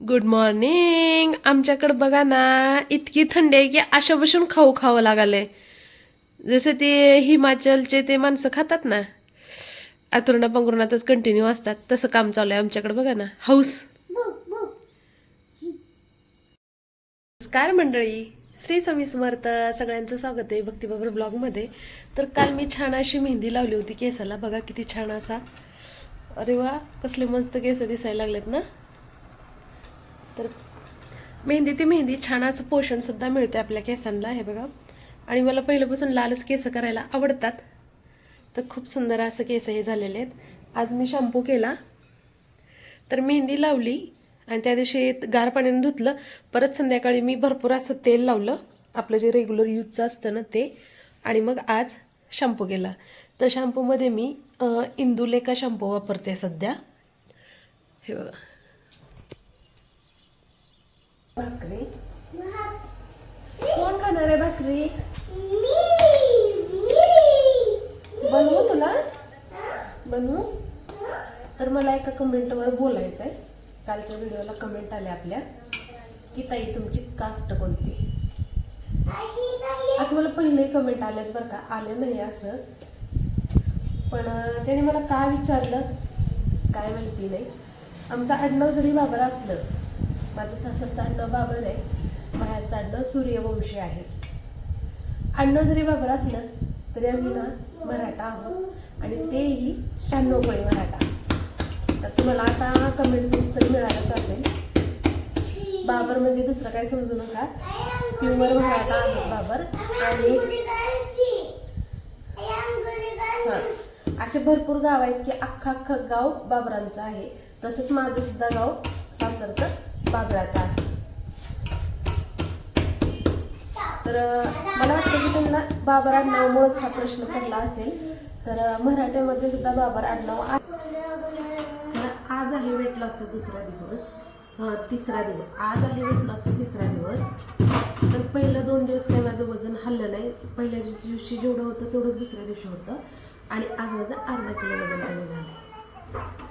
Good morning आमच्याकडं बघा ना इतकी थंडी आहे की अशा बसून खाऊ खावं लागले. जसं ते हिमाचलचे ते माणसं खातात ना आतुरणा पंगरुणातच कंटिन्यू असतात. तसं काम चालू आहे आमच्याकडे बघा ना. हाऊस नमस्कार मंडळी. श्री स्वामी समर्थ सगळ्यांचं स्वागत आहे भक्तीबाबर ब्लॉगमध्ये. तर काल मी छान अशी मेहंदी लावली होती केसाला. बघा किती छान असा. अरे वा कसले मस्त केस दिसायला लागलेत ना. तर मेहंदी ती मेहंदी छान असं पोषणसुद्धा मिळते आपल्या केसांना हे बघा. आणि मला पहिल्यापासून लालच केस करायला आवडतात. तर खूप सुंदर असं केस हे झालेले आहेत. आज मी शॅम्पू केला. तर मेहंदी लावली आणि त्या दिवशी गार पाण्याने धुतलं. परत संध्याकाळी मी भरपूर असं तेल लावलं. आपलं जे रेग्युलर यूजचं असतं ना ते. आणि मग आज शॅम्पू केला. तर शॅम्पूमध्ये मी इंदुलेका शॅम्पू वापरते सध्या. हे बघा. भाकरी. कोण खाणार आहे भाकरी? बनवू तुला? बनवू? तर मला एका कमेंटवर बोलायचं आहे कालच्या व्हिडिओला कमेंट आल्या आपल्या की ताई तुमची कास्ट कोणती? असं मला पहिलेही कमेंट आलेत बरं का. आले नाही असं. पण त्याने मला का विचारलं? काय माहिती नाही. आमचं आडनाव जरी बाबर असलं माझं सासरचं आडनाव बाबर आहे. बाहेरचं आडनाव सूर्यवंशी आहे. आडनाव जरी बाबर असलं तरी आम्ही ना मराठा आहोत. आणि तेही शहाण्णव कोळी मराठा. तर तुम्हाला आता कमेंटचं उत्तर मिळालंच असेल. बाबर म्हणजे दुसरं काय समजू नका. प्युअर मराठा आहे बाबर. आणि असे भरपूर गाव आहेत की अख्खा अख्खा गाव बाबरांचं आहे. तसंच माझं सुद्धा गाव सासरचं. बाबराचा आहे. तर मला वाटतं की त्यांना बाबर आडनावामुळेच हा प्रश्न पडला असेल. तर मराठ्यामध्ये मराठीमध्ये सुद्धा बाबर आडनाव आज आहे वेट लॉसचा दुसरा दिवस. तिसरा दिवस. आज आहे वेट लॉसचा तिसरा दिवस. तर पहिलं दोन दिवस काही माझं वजन हल्लं नाही. पहिल्या दिवशी जेवढं होतं तेवढंच दुसऱ्या दिवशी होतं. आणि आज माझं अर्धा किलो वजन कमी झालं.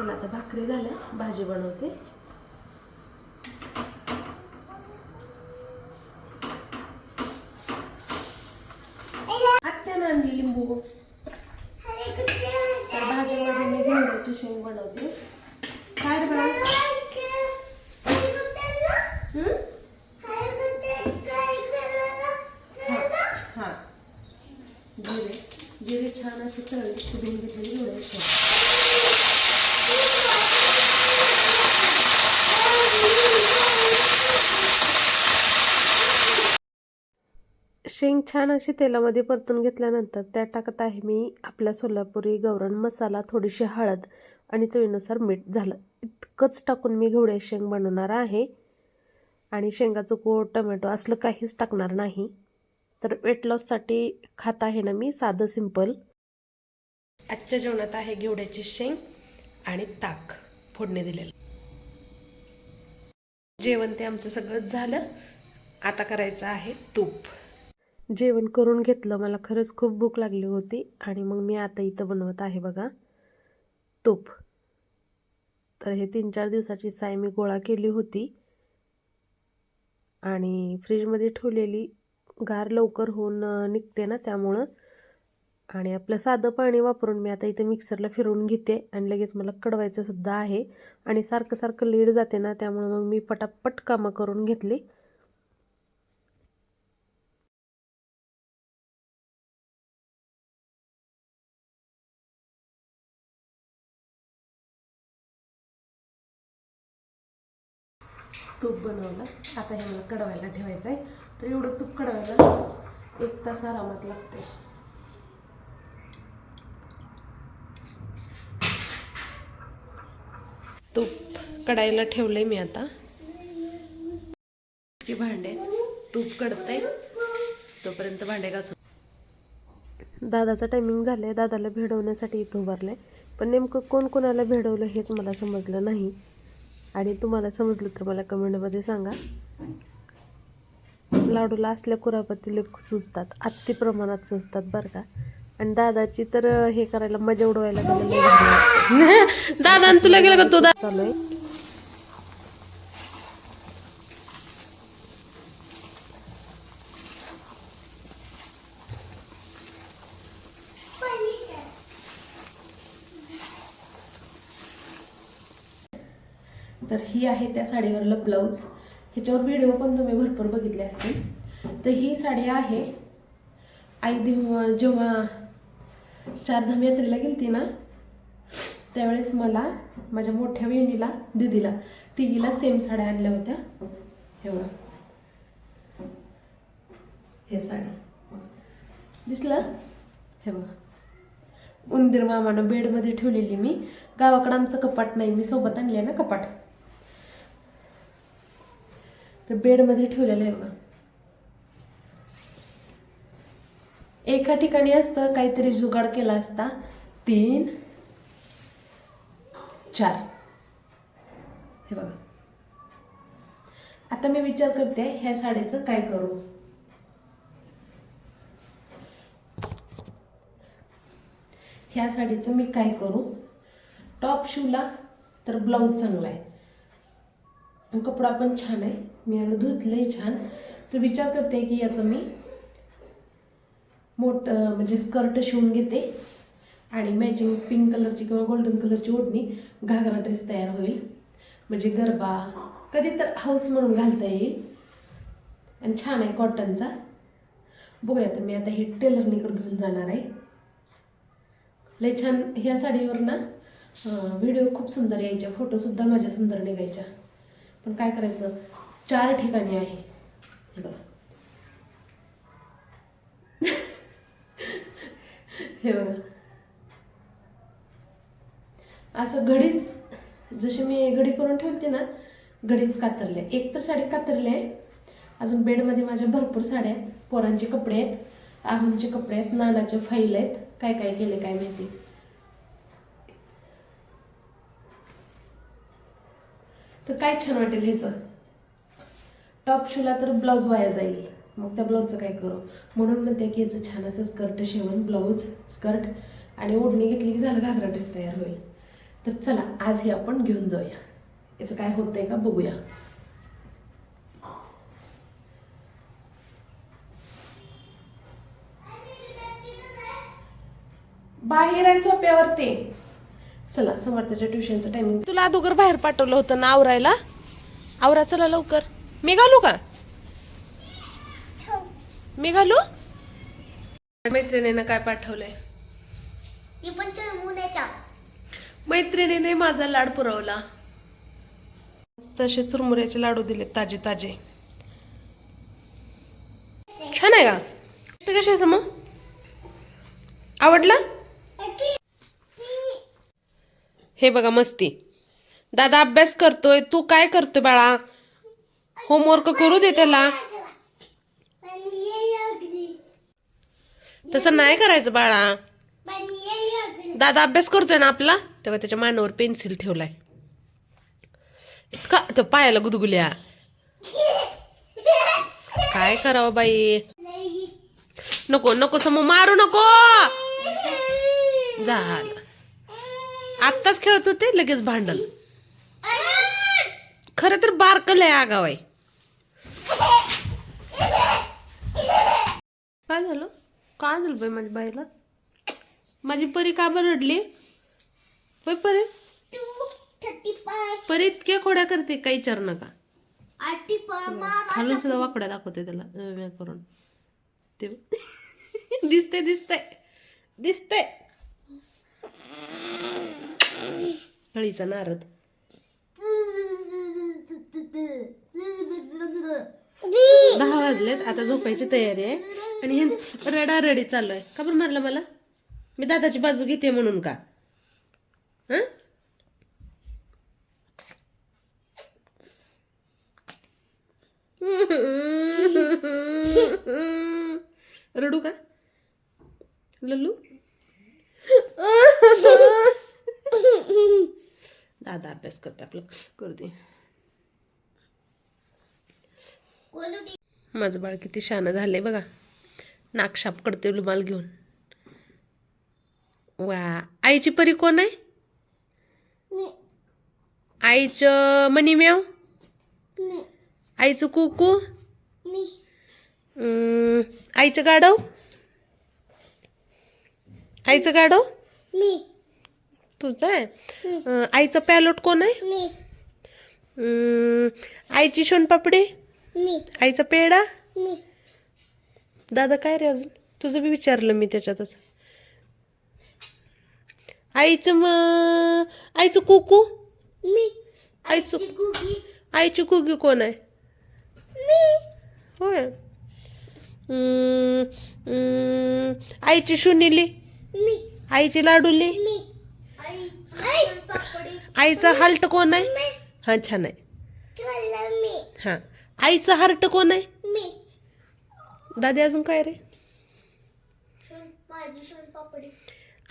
चला आता भाकरी झाल्या भाजी बनवते आत्यानं आणली लिंबू तर भाजीमध्ये मी घेवड्याची शेंग बनवते काय रे बाळा हं? हा जिरे जिरे छान असे तळले कुठून घेतलेली घेवड्याची शेंग शेंग छान अशी तेलामध्ये परतून घेतल्यानंतर त्यात टाकत आहे मी आपला सोलापुरी गवरण मसाला थोडीशी हळद आणि चवीनुसार मीठ झालं. इतकंच टाकून मी घेवड्या शेंग बनवणार आहे. आणि शेंगाचं गोड टमॅटो असलं काहीच टाकणार नाही. तर वेट लॉससाठी खात आहे ना मी साधं सिंपल आजच्या जेवणात आहे घेवड्याची शेंग आणि ताक फोडणी दिलेलं. जेवण ते आमचं सगळंच झालं. आता करायचं आहे तूप. जेवण करून घेतलं. मला खरंच खूप भूक लागली होती आणि मग मी आता इथं बनवत आहे बघा तूप. तर हे तीन चार दिवसाची साय मी गोळा केली होती आणि फ्रीजमध्ये ठेवलेली गार लवकर होऊन निघते ना त्यामुळं. आणि आपलं साधं पाणी वापरून मी आता इथे मिक्सरला फिरवून घेते आणि लगेच मला कडवायचं सुद्धा आहे आणि सारखं सारखं लीड जाते ना त्यामुळं मग मी पटापट कामं करून घेतली. तूप बनवलं. आता हे मला कडवायला ठेवायचं आहे तर एवढं तूप कडवायला एक तास आरामात लागते तूप कडायला ठेवलंय मी आता. की भांडे तूप कडते तोपर्यंत भांडे घासून दादाचं टायमिंग झालंय. दादाला भेडवण्यासाठी इथं उभारलंय. पण नेमकं कोण कोणाला भेडवलं हेच मला समजलं नाही. आणि तुम्हाला समजलं तर मला कमेंटमध्ये सांगा. लाडूला असल्या कुरापती सुचतात अति प्रमाणात सुचतात बरं का. आणि दादाची तर हे करायला मजा उडवायला. दादा तुला गेला का तो दादा चालू आहे. तर ही आहे त्या साडीवरलं ब्लाऊज. ह्याच्यावर व्हिडिओ पण तुम्ही भरपूर बघितले असतील. तर ही साडी आहे. आई देव जेव्हा चारधाम यात्रेला गेलती ना त्यावेळेस मला माझ्या मोठ्या बहिणीला दिदीला तिघीला सेम साड्या आणल्या होत्या. हे बघा. हे साडी. दिसलं? हे बघा. उंदीर मामानं बेडमध्ये ठेवलेली मी. गावाकडं आमचं कपाट नाही मी सोबत आणले ना कपाट. तर बेडमध्ये ठेवलेलं आहे बघा. एका ठिकाणी असतं काहीतरी जुगाड केला असता. तीन चार. हे बघा. आता मी विचार करते ह्या साडीचं काय करू? ह्या साडीचं मी काय करू? टॉप शिवला तर ब्लाऊज चांगला आहे. कपडा पण छान आहे. मी याला धुतलंय छान. तर विचार करते की याचं मी मोठ म्हणजे स्कर्ट शिवून घेते आणि मॅचिंग पिंक कलरची किंवा गोल्डन कलरची ओढणी घागरा ड्रेस तयार होईल. म्हणजे गरबा कधी तर हाऊस म्हणून घालता येईल. आणि छान आहे कॉटनचा बघूया तर मी आता हे टेलरनीकडे घेऊन जाणार आहे. लय छान ह्या साडीवर ना व्हिडिओ खूप सुंदर यायच्या फोटोसुद्धा माझ्या सुंदर निघायच्या. पण काय करायचं? चार ठिकाणी आहे. हे बघा. हे बघा. असं घडीच जशी मी घडी करून ठेवते ना घडीच कातरले. एक तर साडी कातरली आहे. अजून बेडमध्ये माझ्या भरपूर साड्या आहेत. पोरांचे कपडे आहेत. आहुंचे कपडे आहेत. नानाचे फाईल आहेत. काय काय केले काय माहिती. तर काय छान वाटेल ह्याचं. टॉप शिवला तर ब्लाऊज वाया जाईल. मग त्या ब्लाऊजचं काय करू? म्हणून म्हणते की याचं छान असं स्कर्ट शेवण ब्लाऊज स्कर्ट आणि ओढणी घेतली की झालं घागरा ड्रेस तयार होईल. तर चला आज हे आपण घेऊन जाऊया. याचं काय होतंय का बघूया. बाहेर आहे सोप्यावर ते चला समर्थाच्या ट्युशनचं टायमिंग तुला अगोदर बाहेर पाठवलं होतं ना आवरायला? आवरा चला लवकर. मी घालू का? मी घालू? मैत्रिणीनं काय पाठवलंय? ही मैत्रिणीने माझा लाड पुरवला. तसे चुरमुऱ्याचे लाडू दिले ताजे ताजे. छान आहे का? ते कशाचं मग? आवडला? हे बघा मस्ती. दादा अभ्यास करतोय. तू काय करतोय बाळा? होमवर्क करू दे त्याला. तसं नाही करायचं बाळा. दादा अभ्यास करतोय ना आपला? तेव्हा त्याच्या मानावर पेन्सिल ठेवलाय. इतका तो पायाला गुदगुल्या. काय करावं बाई? नको नको समू मारू नको. झालं. आत्ताच खेळत होते लगेच भांडल खरं तर बारकल आहे आगाव आहे काय झालं काय बाई माझ्या बाईला. माझी परी का बरं रडली? होय परी? परी इतक्या खोड्या करते काही विचार नका. खालून सुद्धा वाकड्या दाखवते त्याला करून. ते दिसते दिसतंय. दिसतंय. हळीचा नारद. दहा वाजलेत आता झोपायची तयारी आहे. आणि हे रडारडी चालू आहे. का बरं मारलं मला? मी दादाची बाजू घेते म्हणून का? हं? रडू का? लल्लू? दादा अभ्यास करते आपलं. करते माझं बाळ किती शान झालंय बघा. नाकशाप करते रुमाल घेऊन. वा आईची परी कोण आहे? आईचं मनी आईचं कुकू? आईचं गाडव आईचं गाडव तुझं आहे? आईचं पॅलोट कोण आहे? आईची शोनपापडी? आईचा मी. दादा काय रे अजून? तुझं बी विचारलं मी त्याच्यातच आईचं मग आईचं कुकू? मी. आईचं आईची कुकी. कोण आहे? मी. होय. आईची सुनीली? मी. आईची लाडुली? मी. आईचं हाल्ट कोण आहे? मी. हां छान आहे. मी. हां. आईचं हार्ट कोण आहे? मी. दादी अजून काय रे? माझी सोन पापडी.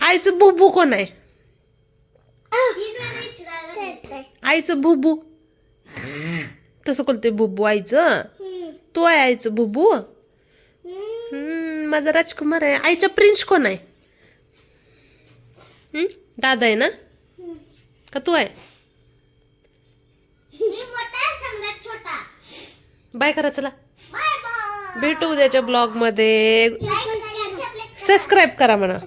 आईचं बुबू कोण आहे? आईचं बुबू. तसं बोलते बुबू आईचं. तो आहे आईचं बुबू? हम्म, माझा राजकुमार आहे. आईचा प्रिन्स कोण आहे? हम्म, दादा आहे ना? का तू आहे? मी मोठा सम्राट छोटा. बाय करा चला. भेटू उद्याच्या ब्लॉगमध्ये सबस्क्राईब करा म्हणा.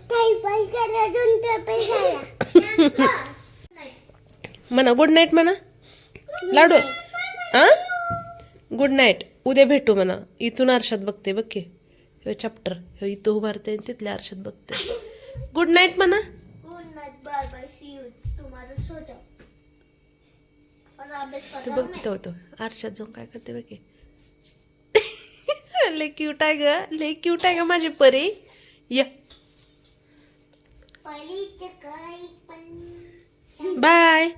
म्हणा गुड नाईट म्हणा. लाडू. हा गुड नाईट उद्या भेटू म्हणा. इथून आरशात बघते बघ की. हे चॅप्टर हे इथं उभारते आणि तिथल्या आरशात बघते. गुड नाईट म्हणा. तू बघतो होतो. आरशात जाऊन काय करते बघ लय क्यूट आहे ग. लय क्यूट आहे ग माझी परी. य. बाय